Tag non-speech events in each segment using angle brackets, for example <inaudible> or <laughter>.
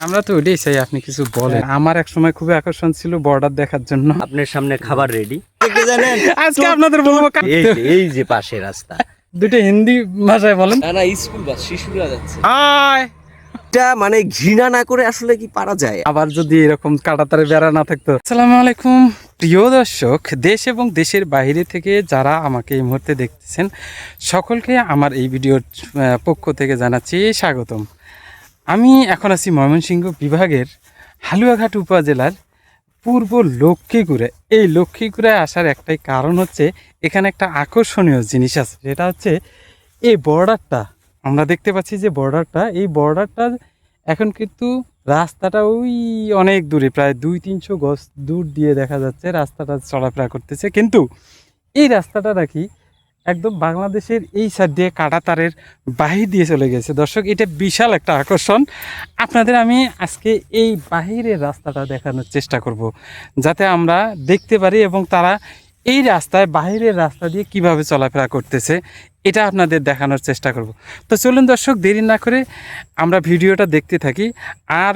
আমরা তো ওটাই চাই আপনি কিছু বলেন। আমার এক সময় খুবই আকর্ষণ ছিল বর্ডার দেখার জন্য। আপনার সামনে খাবার রেডি জানেন? আজকে আপনাদের বলব এই যে- পাশে রাস্তা। দুটো হিন্দি ভাষায় বলেন। না না স্কুল বাস শিশুরা যাচ্ছে। আয়। এটা মানে ঘৃণা না করে আসলে কি পারা যায়? আবার যদি এরকম কাটাতারে বেড়া না থাকতো। আসসালামু আলাইকুম। প্রিয় দর্শক দেশ এবং দেশের বাইরে থেকে যারা আমাকে এই মুহূর্তে দেখতেছেন সকলকে আমার এই ভিডিওর আহ, পক্ষ থেকে জানাচ্ছি স্বাগতম। আমি এখন আছি ময়মনসিংহ বিভাগের হালুয়াঘাট উপজেলার পূর্ব লক্ষ্মীপুরে এই লক্ষ্মীপুরে আসার একটাই কারণ হচ্ছে এখানে একটা আকর্ষণীয় জিনিস আছে, যেটা হচ্ছে এই বর্ডারটা। আমরা দেখতে পাচ্ছি যে বর্ডারটা, এই বর্ডারটা এখন কিন্তু রাস্তাটা ওই অনেক দূরে, প্রায় দুই তিনশো গজ দূর দিয়ে দেখা যাচ্ছে রাস্তাটা চলাফেরা করতেছে। কিন্তু এই রাস্তাটা নাকি একদম বাংলাদেশের এই সাইড দিয়ে কাটা তারের বাহির দিয়ে চলে গেছে। দর্শক, এটা বিশাল একটা আকর্ষণ। আপনাদের আমি আজকে এই বাহিরের রাস্তাটা দেখানোর চেষ্টা করব, যাতে আমরা দেখতে পারি এবং তারা এই রাস্তায়, বাহিরের রাস্তা দিয়ে কীভাবে চলাফেরা করতেছে, এটা আপনাদের দেখানোর চেষ্টা করব। তো চলুন দর্শক, দেরি না করে আমরা ভিডিওটা দেখতে থাকি। আর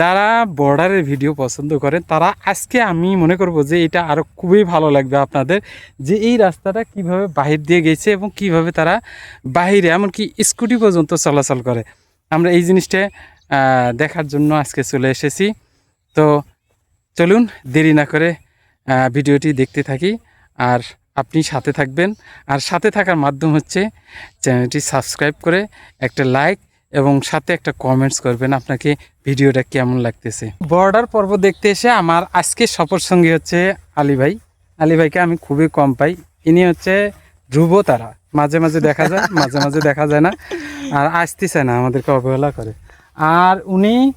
যারা বর্ডারের ভিডিও পছন্দ করেন, তারা আজকে আমি মনে করব যে এটা আরও খুবই ভালো লাগবে আপনাদের, যে এই রাস্তাটা কীভাবে বাহির দিয়ে গেছে এবং কীভাবে তারা বাহিরে, এমনকি স্কুটি পর্যন্ত চলাচল করে। আমরা এই জিনিসটা দেখার জন্য আজকে চলে এসেছি। তো চলুন, দেরি না করে ভিডিওটি দেখতে থাকি। আর আপনি সাথে থাকবেন। আর সাথে থাকার মাধ্যম হচ্ছে চ্যানেলটি সাবস্ক্রাইব করে একটা লাইক এবং সাথে একটা কমেন্টস করবেন আপনাকে ভিডিওটা কেমন লাগতেছে। বর্ডার পর্ব দেখতে এসে আমার আজকে সফর সঙ্গী হচ্ছে আলী ভাই। আলী ভাইকে আমি খুবই কম পাই। ইনি হচ্ছে ধ্রুব তারা। মাঝে মাঝে দেখা যায় মাঝে মাঝে দেখা যায় না। আর আসতে চায় না আমাদেরকে অবহেলা করে। আর উনি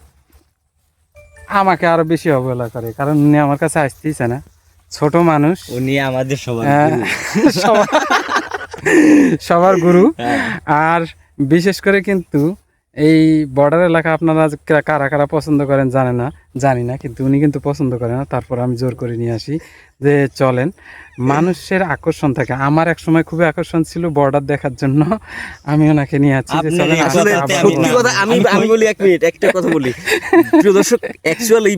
আমাকে আরও বেশি অবহেলা করে কারণ উনি আমার কাছে আসতেই চায় না। ছোট মানুষ। উনি আমাদের সবার হ্যাঁ, সবার গুরু। হ্যাঁ। আর বিশেষ করে কিন্তু এই বর্ডার এলাকা আপনারা কারা কারা পছন্দ করেন জানে না জানি না কিন্তু উনি কিন্তু পছন্দ করে না তারপর আমি জোর করে নিয়ে আসি যে চলেন। মানুষের আকর্ষণ থাকে। আমার এক সময় খুবই আকর্ষণ ছিল বর্ডার দেখার জন্য। আমি ওনাকে নিয়ে আসছি যে চলেন সত্যি কথা আমি আমি আমি বলি এক মিনিট একটা কথা বলি। প্রিয় দর্শক অ্যাকচুয়ালি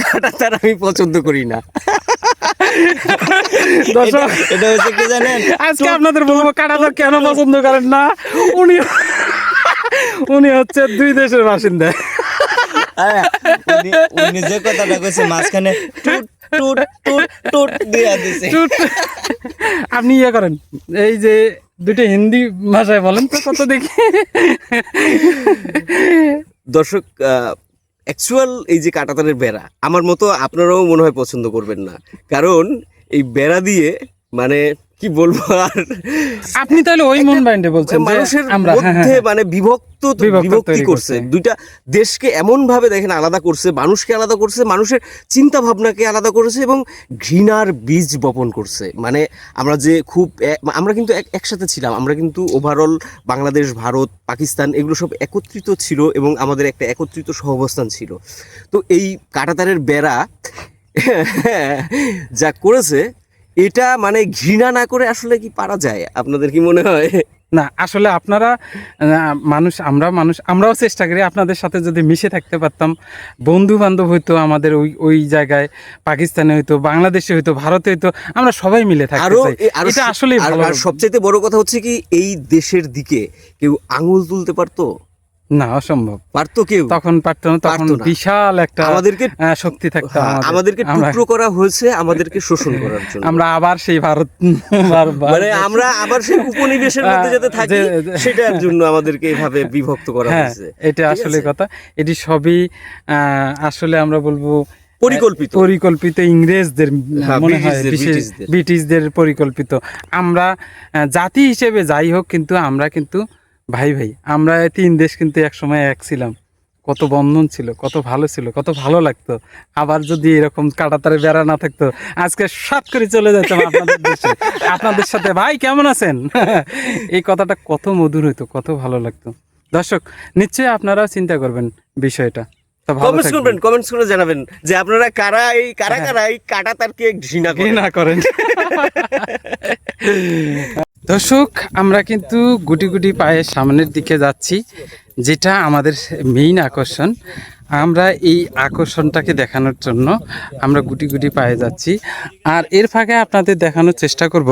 কাটা তার আমি পছন্দ করি না। <laughs> দর্শক এটা- এটা হচ্ছে কি জানেন? আজকে আপনাদের বলব কাটাতো কেন পছন্দ করেন না? উনি উনি হচ্ছে দুই দেশের বাসিন্দা। উনি যে কথাটা কইছে মাঝখানে টুট টুট টুট টুট দিয়া দিছে। আপনি ইয়ে করেন। এই যে দুটো হিন্দি ভাষায় বলেন তো কত দেখি। দর্শক অ্যাকচুয়াল এই যে কাটাতারের বেড়া, আমার মতো আপনারাও মনে হয় পছন্দ করবেন না। কারণ এই বেড়া দিয়ে মানে কি বলব আর? আপনি তাহলে ওই মন মাইন্ডে বলছেন মানুষের হ্যাঁ, মধ্যে হ্যাঁ, মানে বিভক্ত বিভক্ত করছে। দুইটা দেশকে এমন ভাবে দেখেন আলাদা করছে মানুষকে আলাদা করছে মানুষের চিন্তা ভাবনাকে আলাদা করেছে এবং ঘৃণার বীজ বপন করছে। মানে আমরা যে খুব আমরা কিন্তু এক- একসাথে ছিলাম। আমরা কিন্তু ওভারঅল বাংলাদেশ ভারত পাকিস্তান এগুলো সব একত্রিত ছিল এবং আমাদের একটা একত্রিত সহাবস্থান ছিল। তো এই কাটাতারের বেড়া যা করেছে এটা মানে ঘৃণা না করে আসলে কি পারা যায়? আপনাদের কি মনে হয়? না আসলে আপনারা মানুষ আমরা মানুষ আমরাও চেষ্টা করি আপনাদের সাথে যদি মিশে থাকতে পারতাম। বন্ধু বান্ধব হইতো আমাদের ওই ওই জায়গায় পাকিস্তানে হইতো বাংলাদেশে হইতো ভারতে হইতো আমরা সবাই মিলে চাই। এটা আসলেই আর- সবচাইতে বড় কথা হচ্ছে কি এই দেশের দিকে কেউ আঙুল তুলতে পারতো? না অসম্ভব। পারতো কেউ? তখন পারতো না তখন বিশাল একটা আমাদেরকে শক্তি থাকতো হ্যাঁ, আমাদেরকে টুকরো করা হয়েছে আমাদেরকে শোষণ করার জন্য। আমরা আবার সেই ভারত ভার- ভার- মানে আমরা আবার সেই উপনিবেশের মধ্যে যাতে থাকি সেটার জন্য আমাদেরকে এভাবে বিভক্ত করা হ্যাঁ হয়েছে। এটা আসলে কথা। এটি সবই আহ, আসলে আমরা বলব পরিকল্পিত। পরিকল্পিত ইংরেজদের হ্যাঁ, মনে হয় বিশেষ। ব্রিটিশদের। পরিকল্পিত। আমরা জাতি হিসেবে যাই হোক কিন্তু আমরা কিন্তু ভাই ভাই আমরা এই তিন দেশ কিন্তু এক সময় এক ছিলাম। কত বন্ধন ছিল কত ভালো ছিল কত ভালো লাগতো। আবার যদি এরকম কাটাতারে বেড়া না থাকতো আজকে সাত করে চলে যেতাম আপনাদের দেশে। আপনাদের সাথে ভাই কেমন আছেন? এই কথাটা কত মধুর হইতো কত ভালো লাগতো। দর্শক নিশ্চয়ই আপনারাও চিন্তা করবেন বিষয়টা। কমেন্টস করবেন কমেন্টস করে জানাবেন যে আপনারা কারা এই কারা হ্যাঁ। কারা এই কাটা তারকে ঘৃণা করেন। <laughs> দর্শক, আমরা কিন্তু গুটি গুটি পায়ে সামনের দিকে যাচ্ছি, যেটা আমাদের মেইন আকর্ষণ। আমরা এই আকর্ষণটাকে দেখানোর জন্য আমরা গুটি গুটি পায়ে যাচ্ছি। আর এর ফাঁকে আপনাদের দেখানোর চেষ্টা করব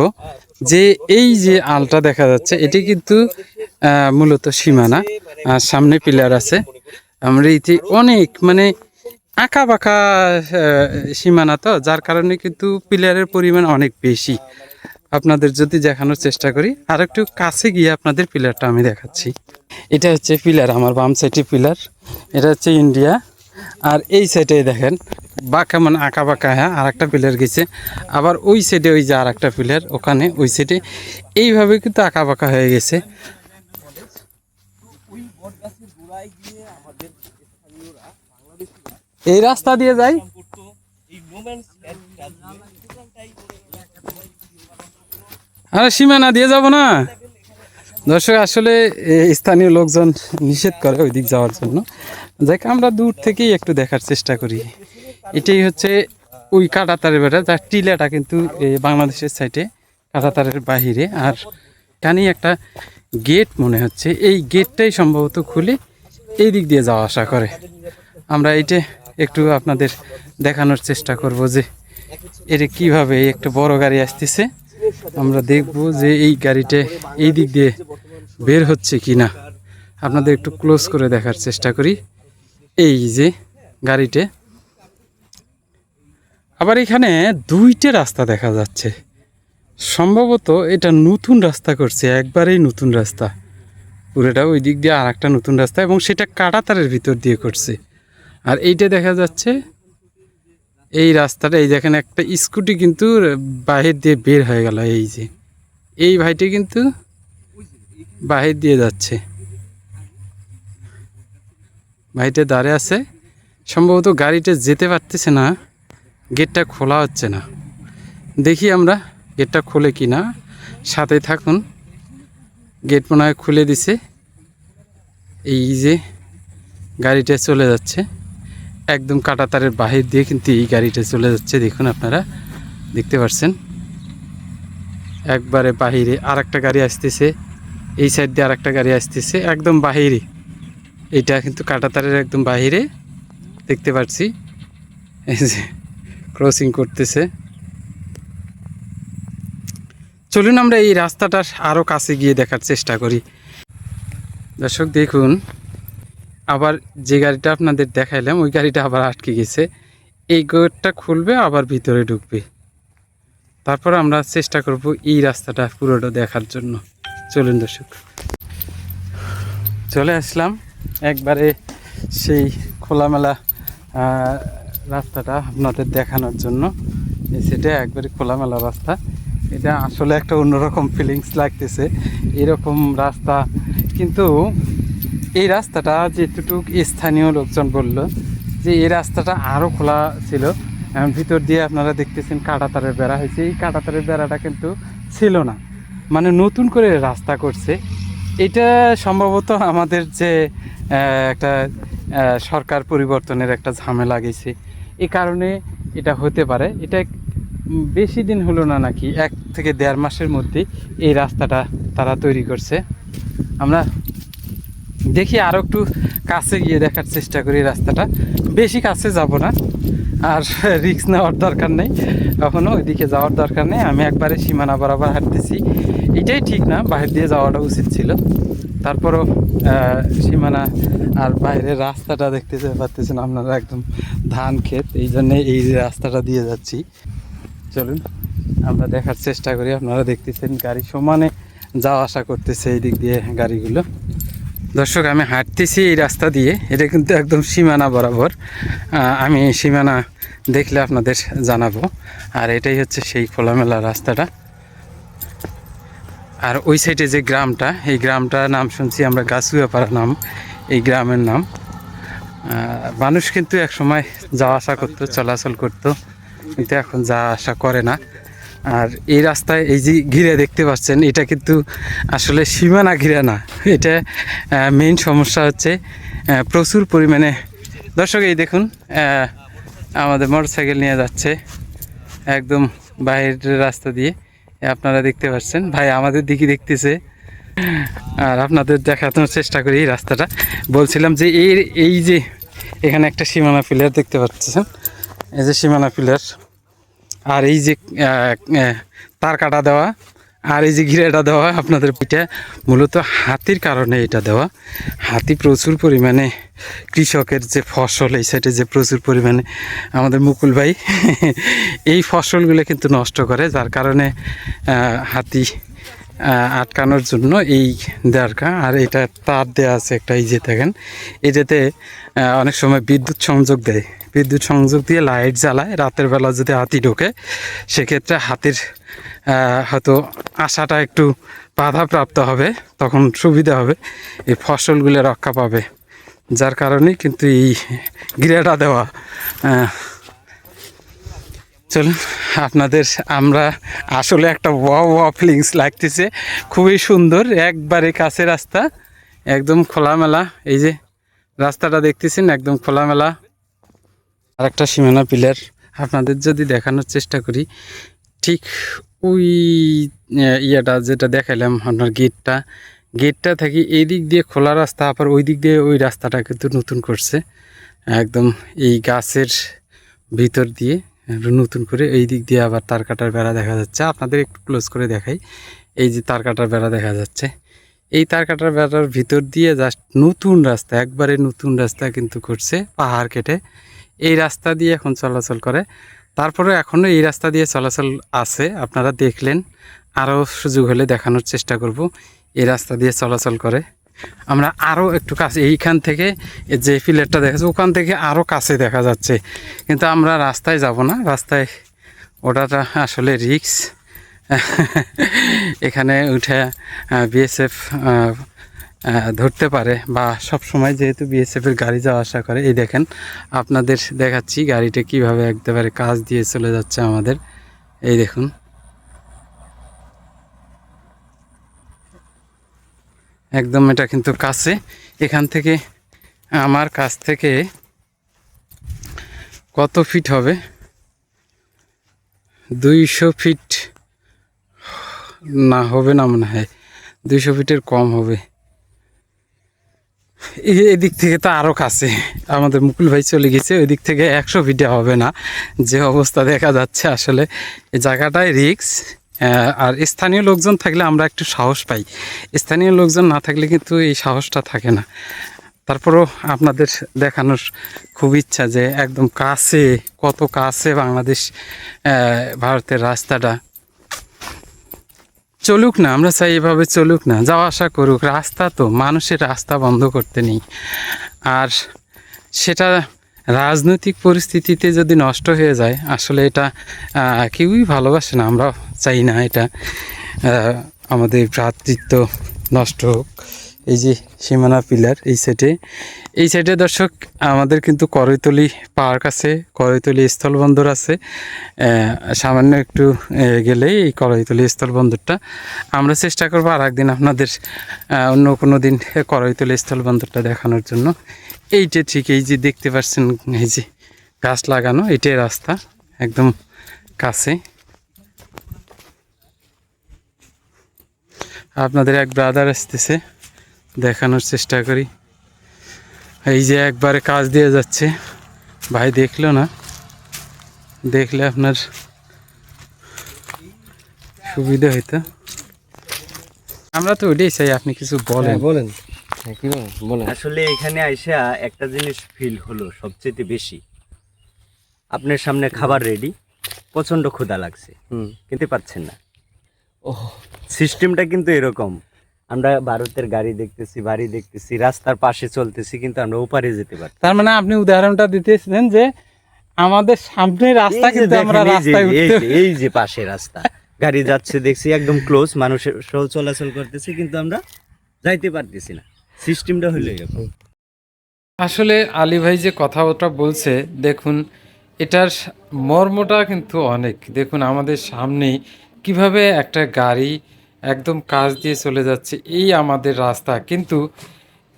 যে এই যে আলটা দেখা যাচ্ছে, এটি কিন্তু মূলত সীমানা, আর সামনে পিলার আছে। আমরা এতে অনেক মানে আঁকা বাঁকা সীমানা তো, যার কারণে কিন্তু পিলারের পরিমাণ অনেক বেশি। আপনাদের যদি দেখানোর চেষ্টা করি আর একটু কাছে গিয়ে আপনাদের পিলারটা আমি দেখাচ্ছি। এটা হচ্ছে পিলার, আমার বাম সাইডে পিলার। এটা হচ্ছে ইন্ডিয়া। আর এই সাইডে দেখেন, বাঁকা মানে আঁকা বাঁকা হ্যাঁ আর একটা পিলার গেছে। আবার ওই সাইডে ওই যে আর একটা পিলার, ওখানে ওই সাইডে। এইভাবে কিন্তু আঁকা বাঁকা হয়ে গেছে। এই রাস্তা দিয়ে যাই। আরে সীমানা দিয়ে যাব না। দর্শক, আসলে স্থানীয় লোকজন নিষেধ করে ওই দিক যাওয়ার জন্য। যাকে, আমরা দূর থেকেই একটু দেখার চেষ্টা করি। এটাই হচ্ছে ওই কাটাতারের বেড়া যার টিলাটা কিন্তু বাংলাদেশের সাইডে কাটাতারের বাহিরে। আর কানি একটা গেট মনে হচ্ছে। এই গেটটাই সম্ভবত খুলে এই দিক দিয়ে যাওয়া আসা করে। আমরা এইটা একটু আপনাদের দেখানোর চেষ্টা করব যে এটা কীভাবে একটা বড় গাড়ি আসতেছে। আমরা দেখব যে এই গাড়িটা এই দিক দিয়ে বের হচ্ছে কি না আপনাদের একটু ক্লোজ করে দেখার চেষ্টা করি। এই যে গাড়িতে আবার এখানে দুইটা রাস্তা দেখা যাচ্ছে। সম্ভবত এটা নতুন রাস্তা করছে, একবারেই নতুন রাস্তা। পুরোটা ওই দিক দিয়ে আর একটা নতুন রাস্তা এবং সেটা কাটাতারের ভিতর দিয়ে করছে। আর এইটা দেখা যাচ্ছে এই রাস্তাটা, এই দেখেন একটা স্কুটি কিন্তু বাহির দিয়ে বের হয়ে গেল, এই যে। এই ভাইটি কিন্তু বাহির দিয়ে যাচ্ছে। ভাইটা দাঁড়িয়ে আছে। সম্ভবত গাড়িটা যেতে পারতেছে না, গেটটা খোলা হচ্ছে না। দেখি আমরা গেটটা খোলে কি না। সাথে থাকুন। গেট মনে খুলে দিছে। এই যে গাড়িটা চলে যাচ্ছে। একদম কাটাতারের বাহির দিয়ে কিন্তু এই গাড়িটা চলে যাচ্ছে, দেখুন আপনারা, দেখতে পাচ্ছেন। একবারে বাহিরে আর একটা গাড়ি আসতেছে, এই সাইড দিয়ে আর একটা গাড়ি আসতেছে, একদম বাহিরে। এটা কিন্তু কাটাতারের একদম বাহিরে, দেখতে পাচ্ছি। এই যে ক্রসিং করতেছে। চলুন আমরা এই রাস্তাটার আরও কাছে গিয়ে দেখার চেষ্টা করি। দর্শক, দেখুন আবার যে গাড়িটা আপনাদের দেখাইলাম, ওই গাড়িটা আবার আটকে গেছে। এই গেটটা খুলবে, আবার ভিতরে ঢুকবে। তারপর আমরা চেষ্টা করব এই রাস্তাটা পুরোটা দেখার জন্য। চলুন দর্শক। চলে আসলাম। একবারে সেই খোলামেলা রাস্তাটা আপনাদের দেখানোর জন্য। সেটা একবারে খোলামেলা রাস্তা। এটা আসলে একটা অন্যরকম ফিলিংস লাগতেছে। এরকম রাস্তা কিন্তু এই রাস্তাটা যেটুক স্থানীয় লোকজন বলল যে এই রাস্তাটা আরও খোলা ছিল। ভিতর দিয়ে আপনারা দেখতেছেন কাঁটাতারের বেড়া হয়েছে। এই কাঁটাতারের বেড়াটা কিন্তু ছিল না। মানে নতুন করে রাস্তা করছে। এটা সম্ভবত আমাদের যে একটা সরকার পরিবর্তনের একটা ঝামেলা গেছে। এই কারণে এটা হতে পারে। এটা বেশি দিন হলো না নাকি? এক থেকে দেড় মাসের মধ্যে এই রাস্তাটা তারা তৈরি করছে। আমরা দেখি আরও একটু কাছে গিয়ে দেখার চেষ্টা করি রাস্তাটা। বেশি কাছে যাব না, আর <laughs> রিক্স নেওয়ার দরকার নেই। এখনও ওইদিকে যাওয়ার দরকার নেই। আমি একবারে সীমানা বরাবর হাঁটতেছি। এটাই ঠিক না বাইরে দিয়ে যাওয়াটা উচিত ছিল। তারপরও সীমানা আর বাইরের রাস্তাটা দেখতে পারতেছেন আপনারা একদম ধান ক্ষেত। এই জন্যে এই রাস্তাটা দিয়ে যাচ্ছি। চলুন, আমরা দেখার চেষ্টা করি। আপনারা দেখতেছেন গাড়ি সমানে যাওয়া আসা করতেছে এই দিক দিয়ে গাড়িগুলো। দর্শক, আমি হাঁটতেছি এই রাস্তা দিয়ে। এটা কিন্তু একদম সীমানা বরাবর। আমি সীমানা দেখলে আপনাদের জানাব। আর এটাই হচ্ছে সেই খোলামেলা রাস্তাটা। আর ওই সাইডে যে গ্রামটা, এই গ্রামটার নাম শুনছি আমরা গাছুয়াপাড়া নাম। এই গ্রামের নাম। মানুষ কিন্তু এক সময় যাওয়া আসা করতো, চলাচল করতো। কিন্তু এখন যাওয়া আসা করে না। আর এই রাস্তায় এই যে ঘিরে দেখতে পাচ্ছেন, এটা কিন্তু আসলে সীমানা ঘিরে না। এটা মেইন সমস্যা হচ্ছে প্রচুর পরিমাণে, দর্শক এই দেখুন আমাদের মোটরসাইকেল নিয়ে যাচ্ছে, একদম বাইরের রাস্তা দিয়ে, আপনারা দেখতে পাচ্ছেন, ভাই আমাদের দিকে দেখতেছে, আর আপনাদের দেখানোর চেষ্টা করি এই রাস্তাটা। বলছিলাম যে এই এই যে এখানে একটা সীমানা পিলার দেখতে পাচ্ছেন, এই যে সীমানা পিলার আর এই যে তার কাটা দেওয়া, আর এই যে ঘিরেটা দেওয়া আপনাদের পিঠা, মূলত হাতির কারণে এটা দেওয়া। হাতি প্রচুর পরিমাণে কৃষকের যে ফসল, এই সাইডে যে প্রচুর পরিমাণে আমাদের মুকুল ভাই, <laughs> এই ফসলগুলো কিন্তু নষ্ট করে, যার কারণে হাতি আটকানোর জন্য এই দেয়ারকা আর এটা তার দেওয়া আছে একটা, এই যে দেখেন, এটাতে অনেক সময় বিদ্যুৎ সংযোগ দেয়। বিদ্যুৎ সংযোগ দিয়ে লাইট জ্বালায়, রাতের বেলা যদি হাতি ঢোকে, সেক্ষেত্রে হাতির হয়তো আশাটা একটু বাধাপ্রাপ্ত হবে, তখন সুবিধা হবে, এই ফসলগুলো রক্ষা পাবে। যার কারণে কিন্তু এই গিরাটা দেওয়া চলুন, আপনাদের আমরা আসলে একটা ওয়া ওয়া ফিলিংস লাগতেছে। খুবই সুন্দর, একবারে কাছে রাস্তা, একদম খোলামেলা। এই যে রাস্তাটা দেখতেছেন, একদম খোলামেলা। আর একটা সীমানা পিলার আপনাদের যদি দেখানোর চেষ্টা করি, ঠিক ওই ইয়েটা যেটা দেখাইলাম, আপনার গেটটা গেটটা থেকে এই দিক দিয়ে খোলা রাস্তা, আবার ওই দিক দিয়ে ওই রাস্তাটা কিন্তু নতুন করছে। একদম এই গাছের ভিতর দিয়ে। নতুন করে এই দিক দিয়ে আবার তার কাটার বেড়া দেখা যাচ্ছে। আপনাদের একটু ক্লোজ করে দেখাই। এই যে তার কাটার বেড়া দেখা যাচ্ছে। এই তার কাটার বেড়ার ভিতর দিয়ে জাস্ট নতুন রাস্তা, একবারে নতুন রাস্তা কিন্তু করছে পাহাড় কেটে। এই রাস্তা দিয়ে এখন চলাচল করে। তারপরে এখনও এই রাস্তা দিয়ে চলাচল আছে, আপনারা দেখলেন। আরও সুযোগ হলে দেখানোর চেষ্টা করব। এই রাস্তা দিয়ে চলাচল করে। আমরা আরও একটু কাছে, এইখান থেকে যে পিলারটা দেখা যাচ্ছে, ওখান থেকে আরও কাছে দেখা যাচ্ছে। কিন্তু আমরা রাস্তায় যাব না, রাস্তায় ওটাটা আসলে রিক্স <laughs> এখানে উঠে বিএসএফ ধরতে পারে বা সব সময় যেহেতু বিএসএফের গাড়ি যাওয়া আসা করে, এই দেখেন, আপনাদের দেখাচ্ছি গাড়িটা কীভাবে একেবারে কাজ দিয়ে চলে যাচ্ছে আমাদের। এই দেখুন। একদম এটা কিন্তু কাছে। এখান থেকে, আমার কাছ থেকে কত ফিট হবে? দুইশো ফিট না, হবে না মনে হয়। দুইশো ফিটের কম হবে। এদিক থেকে তো আরও কাছে। আমাদের মুকুল ভাই চলে গেছে ওই দিক থেকে একশো ফিটে হবে না। যে অবস্থা দেখা যাচ্ছে আসলে। এই জায়গাটায় রিক্স আর স্থানীয় লোকজন থাকলে আমরা একটু সাহস পাই। স্থানীয় লোকজন না থাকলে কিন্তু এই সাহসটা থাকে না। তারপরও আপনাদের দেখানোর খুব ইচ্ছা যে একদম কাছে, কত কাছে বাংলাদেশ ভারতের রাস্তাটা। চলুক না, আমরা চাই এভাবে চলুক না। যাওয়া আসা করুক, রাস্তা তো, মানুষের রাস্তা বন্ধ করতে নেই। আর সেটা রাজনৈতিক পরিস্থিতিতে যদি নষ্ট হয়ে যায়, আসলে এটা কেউই ভালোবাসে না আমরা চাই না এটা। আমাদের ভ্রাতৃত্ব নষ্ট হোক। এই যে সীমানা পিলার, এই সাইডে এই সাইডে দর্শক, আমাদের কিন্তু করৈতলি পার্ক আছে, করৈতলি স্থলবন্দর আছে। সামান্য একটু গেলেই এই করৈতলি স্থলবন্দরটা। আমরা চেষ্টা করব আর একদিন আপনাদের অন্য কোনো দিন করৈতলি স্থলবন্দরটা দেখানোর জন্য। এইটা ঠিক, এই যে দেখতে পাচ্ছেন, এই যে গাছ লাগানো, এটাই রাস্তা, একদম কাছে। আপনাদের এক ব্রাদার আসতেছে, দেখানোর চেষ্টা করি। এই যে একবারে কাজ দিয়ে যাচ্ছে। ভাই দেখল না, দেখলে আপনার সুবিধা হইতো। আমরা তো ওইটাই চাই, আপনি কিছু বলেন। বলেন। হ্যাঁ, আসলে এখানে আইসা একটা জিনিস ফিল হলো সবচেয়ে বেশি। আপনার সামনে খাবার রেডি প্রচণ্ড ক্ষুধা লাগছে। হুম। কিন্তু পাচ্ছেন না। ও সিস্টেমটা কিন্তু এরকম। আমরা ভারতের গাড়ি দেখতেছি বাড়ি দেখতেছি রাস্তার পাশে চলতেছি কিন্তু আমরা ওপারে যেতে পারি তার মানে আপনি উদাহরণটা দিতেছিলেন যে আমাদের সামনে রাস্তা কিন্তু আমরা এই যে- রাস্তায় এই যে- পাশে রাস্তা। গাড়ি যাচ্ছে দেখছি একদম ক্লোজ মানুষের সহ চলাচল করতেছে কিন্তু আমরা যাইতে পারতেছি না। সিস্টেমটা হলো এরকম আসলে আলী ভাই যে কথাটা বলছে, দেখুন, এটার মর্মটা কিন্তু অনেক। দেখুন, আমাদের সামনেই কীভাবে একটা গাড়ি একদম কাজ দিয়ে চলে যাচ্ছে, এই আমাদের রাস্তা। কিন্তু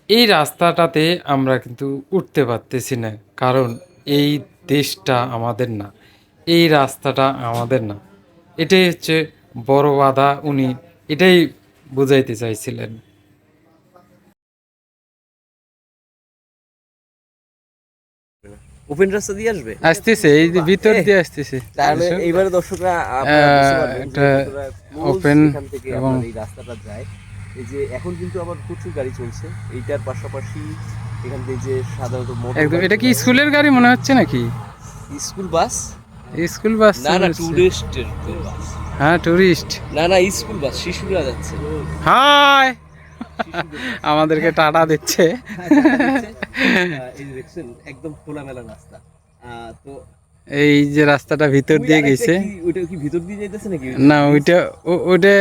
এই রাস্তাটাতে আমরা কিন্তু উঠতে পারতেছি না, কারণ এই দেশটা আমাদের না, এই রাস্তাটা আমাদের না। এটাই হচ্ছে বড় বাধা, উনি এটাই বুঝাইতে চাইছিলেন। ওপেন রাস্তা দিয়ে আসবে? আসতেছে এই যে ভিতর দিয়ে আসতেছে। তাহলে এইবারে দর্শকরা এখান থেকে এবং- এই রাস্তাটা যায়। এই যে এখন কিন্তু আবার প্রচুর গাড়ি চলছে এইটার পাশাপাশি এখান থেকে যে সাধারণত একদম এটা কি স্কুলের গাড়ি মনে হচ্ছে নাকি? School bus? স্কুল বাস না না। টুরিস্টের বাস। হ্যাঁ টুরিস্ট না না স্কুল বাস শিশুরা যাচ্ছে। হাই আমাদেরকে টাটা দিচ্ছে। এই একদম খোলামেলা রাস্তা তো এই যে রাস্তাটা ভিতর দিয়ে গেছে। ওইটা কি ভিতর দিয়ে যাইতেছে নাকি না ওইটা ওটা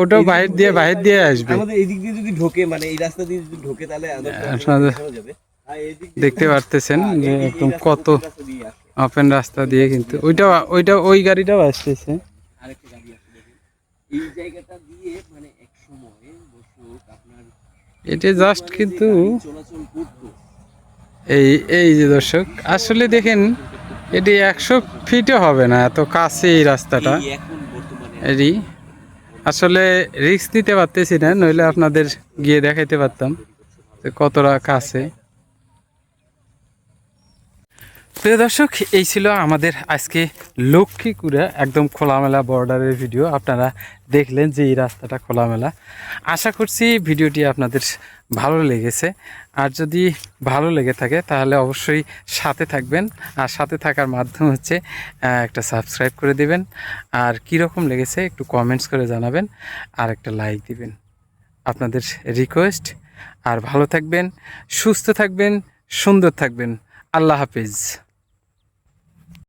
ওটাও বাহির দিয়ে বাহির দিয়ে আসবে। আমাদের এদিক দিয়ে যদি ঢোকে মানে এই রাস্তা দিয়ে যদি ঢোকে তাহলে দেখতে পারতেছেন যে এই- এই একদম কত এই ওপেন রাস্তা দিয়ে কিন্তু। ওইটা ওইটা ওই গাড়িটাও আসতেছে। আরেকটা গাড়ি এই জায়গাটা দিয়ে মানে এক সময় দর্শক আপনার এটা জাস্ট কিন্তু এই এই যে দর্শক আসলে দেখেন এটি একশো ফিটও হবে না এত কাছে এই রাস্তাটা। এটি আসলে রিস্ক নিতে পারতেছি না নইলে আপনাদের গিয়ে দেখাইতে পারতাম যে কতটা কাছে। প্রিয় দর্শক, এই ছিল আমাদের আজকে লক্ষ্মীকুড়া একদম খোলামেলা বর্ডারের ভিডিও। আপনারা দেখলেন যে এই রাস্তাটা খোলামেলা। আশা করছি ভিডিওটি আপনাদের ভালো লেগেছে। আর যদি ভালো লেগে থাকে, তাহলে অবশ্যই সাথে থাকবেন। আর সাথে থাকার মাধ্যম হচ্ছে একটা সাবস্ক্রাইব করে দিবেন। আর কীরকম লেগেছে, একটু কমেন্টস করে জানাবেন। আর একটা লাইক দিবেন। আপনাদের রিকোয়েস্ট আর ভালো থাকবেন, সুস্থ থাকবেন, সুন্দর থাকবেন। আল্লাহ হাফিজ।